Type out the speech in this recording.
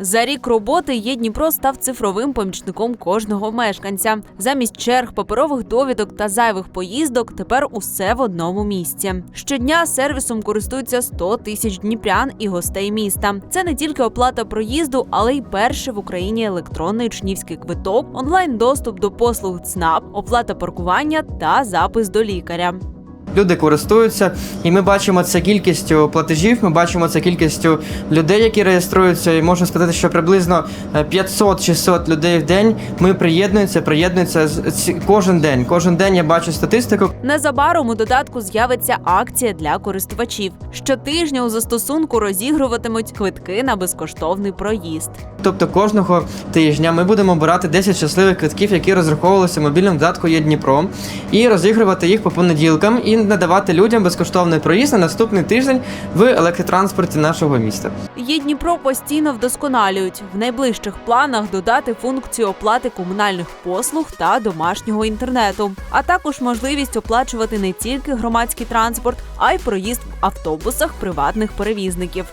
За рік роботи є Дніпро став цифровим помічником кожного мешканця. Замість черг, паперових довідок та зайвих поїздок тепер усе в одному місці. Щодня сервісом користуються 100 тисяч дніпрян і гостей міста. Це не тільки оплата проїзду, але й перший в Україні електронний учнівський квиток, онлайн доступ до послуг ЦНАП, оплата паркування та запис до лікаря. Люди користуються, і ми бачимо це кількістю платежів. Ми бачимо це кількістю людей, які реєструються. І можна сказати, що приблизно е, 500-600 людей в день ми приєднуються, приєднуються кожен день. Кожен день я бачу статистику. Незабаром у додатку з'явиться акція для користувачів. Щотижня у застосунку розігруватимуть квитки на безкоштовний проїзд. Тобто кожного тижня ми будемо обирати 10 щасливих квитків, які розраховувалися в мобільному додатку є Дніпро, і розігрувати їх по понеділкам і надавати людям безкоштовний проїзд на наступний тиждень в електротранспорті нашого міста. Є Дніпро постійно вдосконалюють в найближчих планах додати функцію оплати комунальних послуг та домашнього інтернету, а також можливість оплачувати не тільки громадський транспорт, а й проїзд в автобусах приватних перевізників.